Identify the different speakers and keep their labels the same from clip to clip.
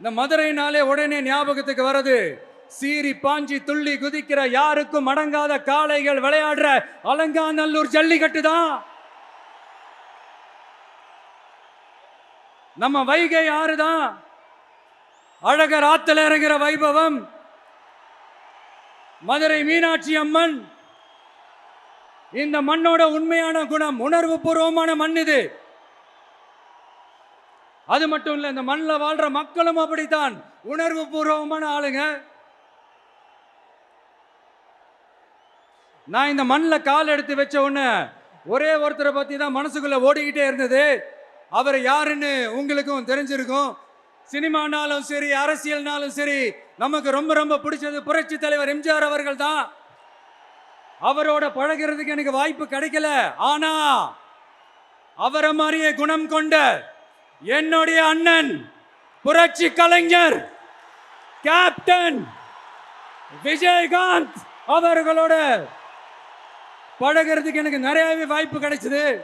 Speaker 1: இந்த மதுரைனாலே உடனே ஞாபகத்துக்கு வருது சீரி பாஞ்சி துள்ளி குதிக்கிற யாருக்கும் அடங்காத காளைகள் விளையாடுற அலங்காநல்லூர் ஜல்லிக்கட்டு தான். நம்ம வைகை ஆறு தான். அழகர் ஆத்துல இறங்குற வைபவம். மதுரை மீனாட்சி அம்மன். இந்த மண்ணோட உண்மையான குணம் உணர்வு பூர்வமான மண் இது. அது மட்டும் இல்லை இந்த மண்ணில் வாழ்ற மக்களும் அப்படித்தான். உணர்வு பூர்வமான ஆளுங்க. நான் இந்த மண்ணில் கால் எடுத்து வச்ச உடனே ஒரே ஒருத்தரை பற்றி தான் மனசுக்குள்ளே ஓடிக்கிட்டே இருந்தது. அவர் யாருன்னு உங்களுக்கும் தெரிஞ்சிருக்கும். சினிமானாலும் சரி அரசியல்னாலும் சரி நமக்கு ரொம்ப ரொம்ப பிடிச்சது புரட்சி தலைவர் எம்ஜிஆர் அவர்கள் தான். அவரோட பழகிறதுக்கு எனக்கு வாய்ப்பு கிடைக்கல. ஆனா அவரை மாதிரியே குணம் கொண்ட என்னுடைய அண்ணன் புரட்சி கலைஞர் கேப்டன் விஜயகாந்த் அவர்களோட பழகிறதுக்கு எனக்கு நிறையவே வாய்ப்பு கிடைச்சது.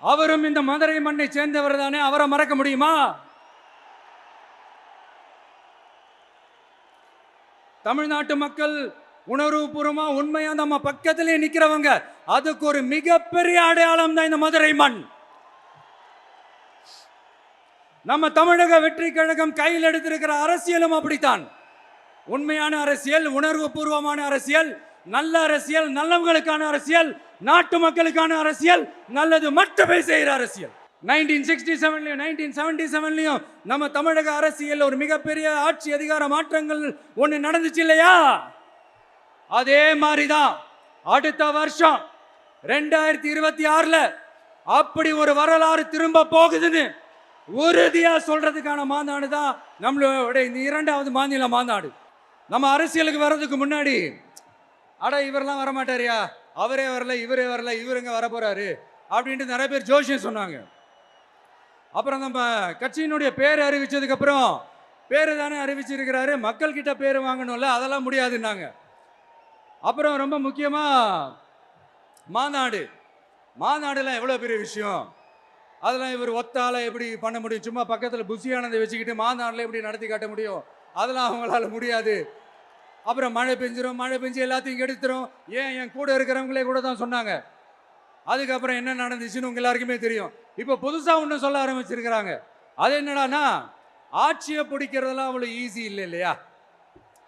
Speaker 1: அவரும் இந்த மதுரை மண்ணை சேர்ந்தவர் தானே அவரை மறக்க முடியுமா? தமிழ்நாட்டு மக்கள் உணர்வுபூர்வமா உண்மையா நம்ம பக்கத்திலே நிக்கிறவங்க அதுக்கு ஒரு மிகப்பெரிய அடையாளம் தான் இந்த மதுரை மண். நம்ம தமிழக வெற்றி கழகம் கையில் எடுத்திருக்கிற அரசியலும் அப்படித்தான். உண்மையான அரசியல் உணர்வு பூர்வமான அரசியல் நல்ல அரசியல் நல்லவங்களுக்கான அரசியல் நாட்டு மக்களுக்கான அரசியல் நல்லது மட்டுமே செய்கிற அரசியல். நைன்டீன் சிக்ஸ்டி செவன்லையும் நைன்டீன் செவன்டி செவன்லையும் நம்ம தமிழக அரசியல் ஒரு மிகப்பெரிய ஆட்சி அதிகார மாற்றங்கள் ஒன்று நடந்துச்சு இல்லையா? அதே மாதிரி தான் அடுத்த வருஷம் ரெண்டாயிரத்தி இருபத்தி ஆறுல அப்படி ஒரு வரலாறு திரும்ப போகுதுன்னு உறுதியா சொல்றதுக்கான மாநாடு தான் நம்மளோட இந்த இரண்டாவது மாநில மாநாடு நம்ம அரசியலுக்கு வர்றதுக்கு முன்னாடி அட இவரெல்லாம் வரமாட்டாரியா? அவரே வரல இவரே வரல இவருங்க வர அப்படின்ட்டு நிறைய பேர் ஜோஷியம் சொன்னாங்க. அப்புறம் நம்ம கட்சியினுடைய பேர் அறிவிச்சதுக்கு அப்புறம் பேர் தானே அறிவிச்சிருக்கிறாரு. மக்கள் கிட்ட பேர் வாங்கணும்ல அதெல்லாம் முடியாதுன்னாங்க. அப்புறம் ரொம்ப முக்கியமாக மாநாடு. மாநாடுலாம் எவ்வளோ பெரிய விஷயம்? அதெல்லாம் இவர் ஒத்தால எப்படி பண்ண முடியும்? சும்மா பக்கத்தில் புசியானதை வச்சுக்கிட்டு மாநாடில் எப்படி நடத்தி காட்ட முடியும்? அதெல்லாம் அவங்களால முடியாது. அப்புறம் மழை பெஞ்சிரும். மழை பெஞ்சு எல்லாத்தையும் கெடுத்துரும். ஏன் என் கூட இருக்கிறவங்களே கூட தான் சொன்னாங்க. அதுக்கப்புறம் என்ன நடந்துச்சுன்னு உங்க எல்லாருக்குமே தெரியும். இப்போ புதுசாக ஒன்று சொல்ல ஆரம்பிச்சிருக்கிறாங்க. அது என்னடானா ஆட்சியை பிடிக்கிறதெல்லாம் அவ்வளோ ஈஸி இல்லை இல்லையா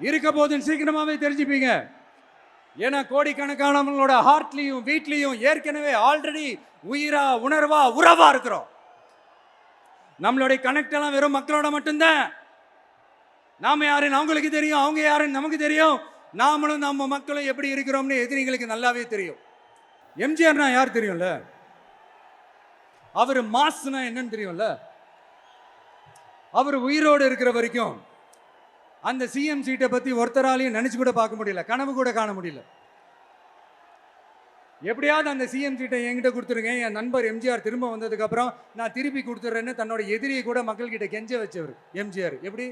Speaker 1: இருக்க போதுன்னு சீக்கிரமாகவே தெரிஞ்சுப்பீங்க. ஏன்னா கோடிக்கணக்கானவங்களோட ஹார்ட்லேயும் வீட்லேயும் ஏற்கனவே ஆல்ரெடி உயிரா உணர்வா உறவா இருக்கிறோம். நம்மளுடைய கனெக்ட் எல்லாம் வெறும் மக்களோட மட்டும்தான். நாம யாருன்னு அவங்களுக்கு தெரியும் அவங்க யாருன்னு நமக்கு தெரியும். நாமளும் நம்ம மக்களும் எப்படி இருக்கிறோம்னு எதிரிங்களுக்கு நல்லாவே தெரியும். எம்ஜிஆர்னா யார் தெரியும்ல? அவர் மாஸ்னா என்னன்னு தெரியும்ல? அவர் உயிரோடு இருக்கிற வரைக்கும் அந்த சிஎம் சீட்டை பத்தி ஒருத்தராலையும் நினைச்சு கூட பார்க்க முடியல கனவு கூட காண முடியல. எப்படியாவது அந்த சிஎம் சீட்டை என்கிட்ட கொடுத்துருங்க என் நண்பர் எம்ஜிஆர் திரும்ப வந்ததுக்கு அப்புறம் நான் திருப்பி கொடுத்துட்றேன்னு தன்னோட எதிரியை கூட மக்கள்கிட்ட கெஞ்ச வச்சவர் எம்ஜிஆர் எப்படி?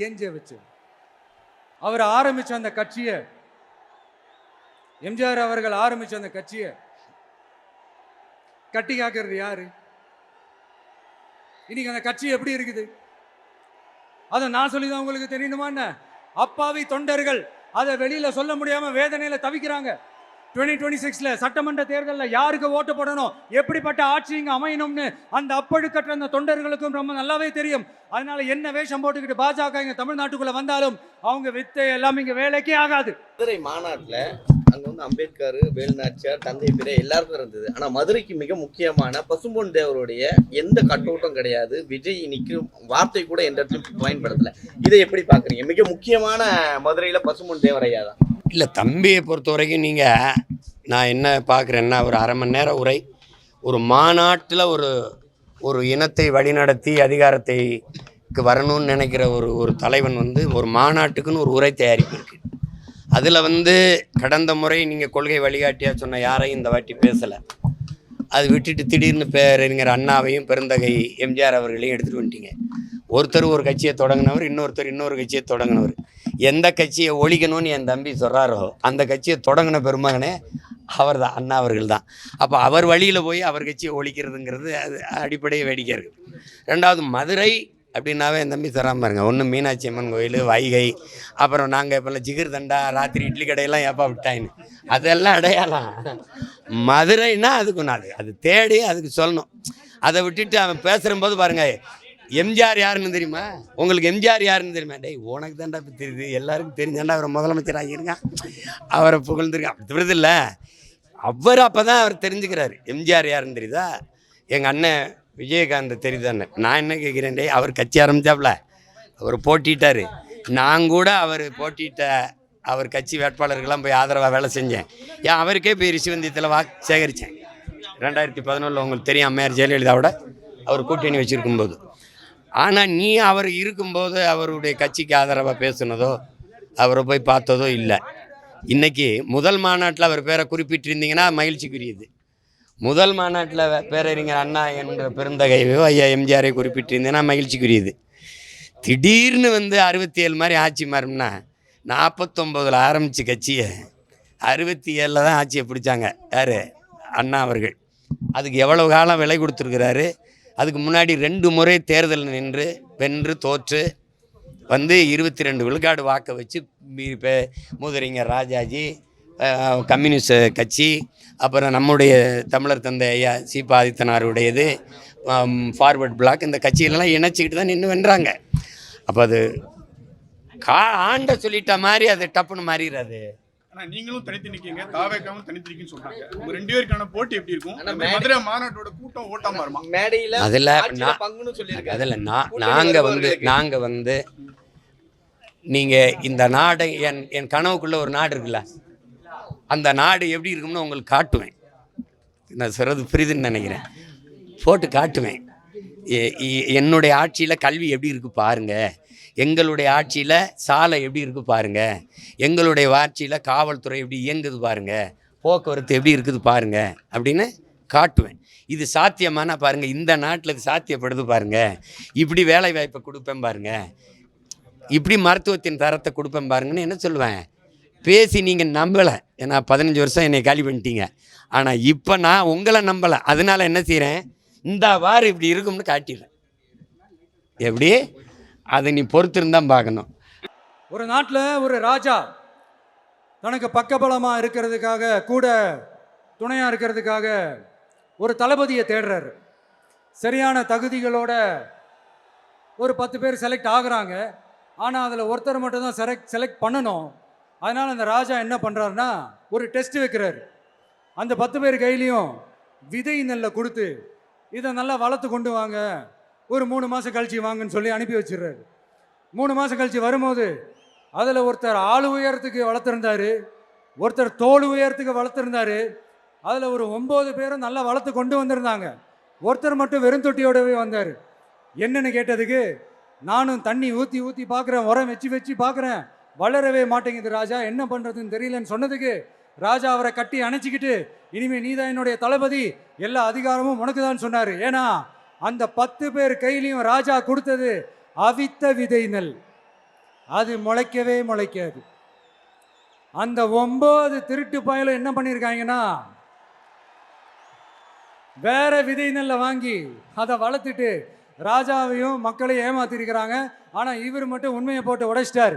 Speaker 1: கெஞ்ச வச்சவர். அவர் ஆரம்பிச்ச அந்த கட்சியை எம்ஜிஆர் அவர்கள் ஆரம்பிச்ச அந்த கட்சியை கட்டி காக்கிறது யாரு? இன்னைக்கு அந்த கட்சி எப்படி இருக்குது? அதை நான் சொல்லி தான் உங்களுக்கு தெரியணுமா என்ன? அப்பாவி தொண்டர்கள். அதை வெளியில் சொல்ல முடியாமல் வேதனையில் தவிக்கிறாங்க. டுவெண்ட்டி டுவெண்ட்டி சிக்ஸில் சட்டமன்ற தேர்தலில் யாருக்கு ஓட்டு போடணும்? எப்படிப்பட்ட ஆட்சி இங்கே அமையணும்னு அந்த அப்பழுக்கற்ற அந்த தொண்டர்களுக்கும் ரொம்ப நல்லாவே தெரியும். அதனால என்ன வேஷம் போட்டுக்கிட்டு பாஜக இங்கே தமிழ்நாட்டுக்குள்ளே வந்தாலும் அவங்க வித்தை எல்லாம் இங்கே வேலைக்கே ஆகாது.
Speaker 2: மதுரை மாநாட்டில் அங்கே வந்து அம்பேத்கர் வேலுநாச்சியார் தந்தை பிறை எல்லாருக்கும் இருந்தது. ஆனால் மதுரைக்கு மிக முக்கியமான பசும்பொன் தேவருடைய எந்த கட்டோட்டம் கிடையாது. விஜய் நிற்கும் வார்த்தை கூட எந்த இடத்துலையும் பயன்படுத்தலை. இதை எப்படி பார்க்குறீங்க மிக முக்கியமான மதுரையில் பசும்பொன் தேவரையா தான்.
Speaker 3: இல்லை தம்பியை பொறுத்த வரைக்கும் நீங்கள் நான் என்ன பார்க்குறேன்னா ஒரு அரை மணி நேரம் உரை ஒரு மாநாட்டில் ஒரு ஒரு இனத்தை வழிநடத்தி அதிகாரத்தைக்கு வரணும்னு நினைக்கிற ஒரு ஒரு தலைவன் வந்து ஒரு மாநாட்டுக்குன்னு ஒரு உரை தயாரிப்பு இருக்குது அதில் வந்து கடந்த முறை நீங்கள் கொள்கை வழிகாட்டியாக சொன்ன யாரையும் இந்த வாட்டி பேசலை. அது விட்டுட்டு திடீர்னு பேரறிஞர் அண்ணாவையும் பெருந்தகை எம்ஜிஆர் அவர்களையும் எடுத்துகிட்டு வந்துட்டீங்க. ஒருத்தர் ஒரு கட்சியை தொடங்கினவர் இன்னொருத்தர் இன்னொரு கட்சியை தொடங்கினவர். எந்த கட்சியை ஒழிக்கணும்னு என் தம்பி சொல்கிறாரோ அந்த கட்சியை தொடங்கின பெருமகனே அவர் தான் அண்ணா அவர்கள் தான் அப்போ அவர் வழியில் போய் அவர் கட்சியை ஒழிக்கிறதுங்கிறது அது அடிப்படை வேடிக்கை இருக்குது ரெண்டாவது மதுரை அப்படின்னாவே என் தம்பி தராமல் பாருங்க. ஒன்று மீனாட்சி அம்மன் கோயில் வைகை அப்புறம் நாங்கள் இப்போல்லாம் ஜிகிர் தண்டா ராத்திரி இட்லி கடையெல்லாம் ஏப்பா விட்டாயின்னு. அதெல்லாம் அடையாளம். மதுரைன்னா அதுக்கு நாள் அது. தேடி அதுக்கு சொல்லணும். அதை விட்டுட்டு அவன் பேசுகிறம்போது பாருங்கள் எம்ஜிஆர் யாருன்னு தெரியுமா? உங்களுக்கு எம்ஜிஆர் யாருன்னு தெரியுமா? டேய் உனக்கு தான்டா இப்போ தெரியுது. எல்லாருக்கும் தெரிஞ்சாண்டா அவரை முதலமைச்சர் ஆகியிருக்கான் அவரை புகழ்ந்துருக்கான். அப்படி இல்லை அவர் அப்போ தான் அவர் தெரிஞ்சுக்கிறாரு. எம்ஜிஆர் யாருன்னு தெரியுதா? எங்கள் அண்ணன் விஜயகாந்த் தெரியுதானே நான் என்ன கேட்குறேன் அவர் கட்சி ஆரம்பிச்சாப்ல? அவர் போட்டிட்டார். நான் கூட அவர் போட்டியிட்ட அவர் கட்சி வேட்பாளர்கள்லாம் போய் ஆதரவாக வேலை செஞ்சேன். ஏன் அவருக்கே போய் ரிஷிவந்தியத்தில் வா சேகரித்தேன் ரெண்டாயிரத்தி பதினொன்றில் உங்களுக்கு தெரியும் அம்மையார் ஜெயலலிதாவோட அவர் கூட்டணி வச்சுருக்கும்போது. ஆனால் நீ அவர் இருக்கும்போது அவருடைய கட்சிக்கு ஆதரவாக பேசுனதோ அவரை போய் பார்த்ததோ இல்லை. இன்றைக்கி முதல் மாநாட்டில் அவர் பேரை குறிப்பிட்டிருந்தீங்கன்னா மகிழ்ச்சிக்குரியது. முதல் மாநாட்டில் பேரறிஞர் அண்ணா என்ற பெருந்தகையோ ஐயா எம்ஜிஆரை குறிப்பிட்டிருந்தேன்னா மகிழ்ச்சிக்குரியது. திடீர்னு வந்து அறுபத்தி ஏழு மாதிரி ஆட்சி மாறும்னா நாற்பத்தொம்போதில் ஆரம்பித்த கட்சியை அறுபத்தி ஏழில் தான் ஆட்சியை பிடிச்சாங்க. யார்? அண்ணா அவர்கள். அதுக்கு எவ்வளவு காலம் விலை கொடுத்துருக்கிறாரு? அதுக்கு முன்னாடி ரெண்டு முறை தேர்தல் நின்று வென்று தோற்று வந்து இருபத்தி ரெண்டு விழுக்காடு வாக்கை வச்சு மீ- பே- ராஜாஜி கம்யூனிஸ்ட் கட்சி அப்புறம் நம்முடைய தமிழர் தந்தை ஐயா சீபா ஆதித்தனாருடையது ஃபார்வர்ட் பிளாக் இந்த கட்சிகளெல்லாம் இணைச்சிக்கிட்டு தான் நின்று வென்றாங்க. அப்போ அது கா ஆண்ட சொல்லிட்ட மாதிரி அது டப்புன்னு மாறிடுறது
Speaker 4: ஆனா நீங்களும் தனித்து நிக்கீங்க. தாவேக்காவும் தனித்து நிக்கீங்கன்னு சொல்றாங்க. உங்க ரெண்டு பேருக்கான போட்டி எப்படி இருக்கும்? மதுரை மாநாட்டோட கூட்டம் ஓட்டாம வருமா?
Speaker 2: மேடையில்
Speaker 3: அதில்
Speaker 2: பங்குன்னு சொல்லியிருக்காரு.
Speaker 3: அதில் நான் நாங்கள் வந்து. நாங்கள் வந்து நீங்கள் இந்த நாடை என் என் கனவுக்குள்ளே ஒரு நாடு இருக்குல்ல? அந்த நாடு எப்படி இருக்கும்னு உங்களுக்கு காட்டுவேன். நான் சொல்கிறது புரியுதுன்னு நினைக்கிறேன். போட்டு காட்டுவேன். என்னுடைய ஆட்சியில் கல்வி எப்படி இருக்குது பாருங்க. எங்களுடைய ஆட்சியில் சாலை எப்படி இருக்குது பாருங்கள் எங்களுடைய ஆட்சியில் காவல்துறை எப்படி இயங்குது பாருங்கள் போக்குவரத்து எப்படி இருக்குது பாருங்கள் அப்படின்னு காட்டுவேன். இது சாத்தியமான பாருங்கள் இந்த நாட்டில் இது சாத்தியப்படுது பாருங்கள் இப்படி வேலை வாய்ப்பை கொடுப்பேன் பாருங்கள் இப்படி மருத்துவத்தின் தரத்தை கொடுப்பேன் பாருங்கன்னு என்ன சொல்லுவேன்? பேசி நீங்கள் நம்பலை. ஏன்னா பதினஞ்சு வருஷம் என்னை காலி பண்ணிட்டீங்க. ஆனால் இப்போ நான் உங்களை நம்பலை. அதனால் என்ன செய்கிறேன் இந்த வாரம் இப்படி இருக்கும்னு காட்டிடுறேன். எப்படி? அதை நீ பொறுத்திருந்தான் பார்க்கணும்.
Speaker 1: ஒரு நாட்டில் ஒரு ராஜா தனக்கு பக்கபலமாக இருக்கிறதுக்காக கூட துணையாக இருக்கிறதுக்காக ஒரு தளபதியை தேடுறாரு. சரியான தகுதிகளோட ஒரு பத்து பேர் செலக்ட் ஆகுறாங்க. ஆனால் அதில் ஒருத்தர் மட்டும்தான் செலக்ட் செலக்ட் பண்ணணும். அதனால் அந்த ராஜா என்ன பண்ணுறாருன்னா ஒரு டெஸ்ட் வைக்கிறாரு. அந்த பத்து பேர் கையிலையும் விதை நெல்லை கொடுத்து இதை நல்லா வளர்த்து கொண்டு வாங்க. ஒரு மூணு மாதம் கழிச்சு வாங்கன்னு சொல்லி அனுப்பி வச்சிடுறாரு. மூணு மாதம் கழிச்சு வரும்போது அதில் ஒருத்தர் ஆள் உயரத்துக்கு வளர்த்துருந்தாரு ஒருத்தர் தோல் உயரத்துக்கு வளர்த்துருந்தாரு அதில் ஒரு ஒம்பது பேரும் நல்லா வளர்த்து கொண்டு வந்திருந்தாங்க. ஒருத்தர் மட்டும் வெறும் தொட்டியோடவே வந்தார். என்னன்னு கேட்டதுக்கு நானும் தண்ணி ஊற்றி ஊற்றி பார்க்குறேன் உரம் வச்சு வச்சு பார்க்குறேன். வளரவே மாட்டேங்குது ராஜா. என்ன பண்ணுறதுன்னு தெரியலன்னு சொன்னதுக்கு ராஜா அவரை கட்டி அணைச்சிக்கிட்டு இனிமேல் நீதான் என்னுடைய தளபதி எல்லா அதிகாரமும் உனக்கு தான் சொன்னார். ஏன்னா அந்த பத்து பேர் கையிலையும் ராஜா கொடுத்தது அவித்த விதை நெல். அது முளைக்கவே முளைக்காது. அந்த ஒன்பது திருட்டு பயலும் என்ன பண்ணியிருக்காங்கன்னா வேற விதை நெல்லை வாங்கி அதை வளர்த்துட்டு ராஜாவையும் மக்களையும் ஏமாத்திருக்கிறாங்க. ஆனால் இவர் மட்டும் உண்மையை போட்டு உடைச்சிட்டார்.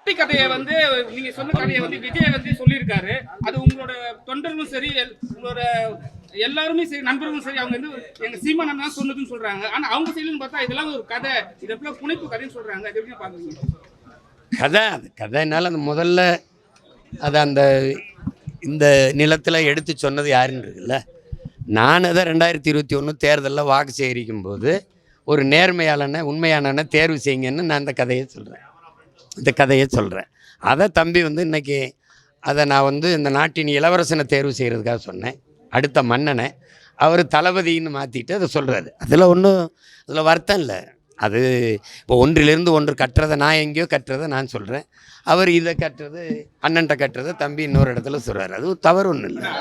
Speaker 5: குட்டி கதையை வந்து நீங்க சொன்ன கதையை வந்து விஜய் வந்து சொல்லியிருக்காரு. அது உங்களோட தொண்டர்களும் சரி எல்- உங்களோட எல்லாருமே சரி நண்பர்களும் சரி அவங்க வந்து எங்க சீமா தான் சொன்னதுன்னு சொல்றாங்க. ஆனா அவங்க சைடுன்னு பார்த்தா இதெல்லாம் ஒரு கதை. இது எப்படிலாம் புனைப்பு கதைன்னு சொல்றாங்க. அது எப்படி பாக்குறீங்க
Speaker 3: கதை அது கதைனால அந்த முதல்ல அது அந்த இந்த நிலத்தில் எடுத்து சொன்னது யாருன்னு இருக்குல்ல? நான் தான் ரெண்டாயிரத்தி இருபத்தி ஒன்று தேர்தலில் வாக்கு சேகரிக்கும் போது ஒரு நேர்மையாளனை உண்மையானனை தேர்வு செய்யுங்கன்னு நான் அந்த கதையை சொல்கிறேன் இந்த கதையை சொல்கிறேன் அதை தம்பி வந்து இன்றைக்கி அதை நான் வந்து இந்த நாட்டின் இளவரசனை தேர்வு செய்கிறதுக்காக சொன்னேன். அடுத்த மன்னனை. அவர் தளபதின்னு மாற்றிட்டு அதை சொல்கிறாரு அதில் ஒன்றும் அதில் வருத்தம் இல்லை. அது இப்போ ஒன்றிலிருந்து ஒன்று கட்டுறதை நான் எங்கேயோ கட்டுறதை நான் சொல்கிறேன் அவர் இதை கட்டுறது அண்ணன்ட்ட கட்டுறதை தம்பி இன்னொரு இடத்துல சொல்கிறார் அது தவறு ஒன்றும் இல்லை.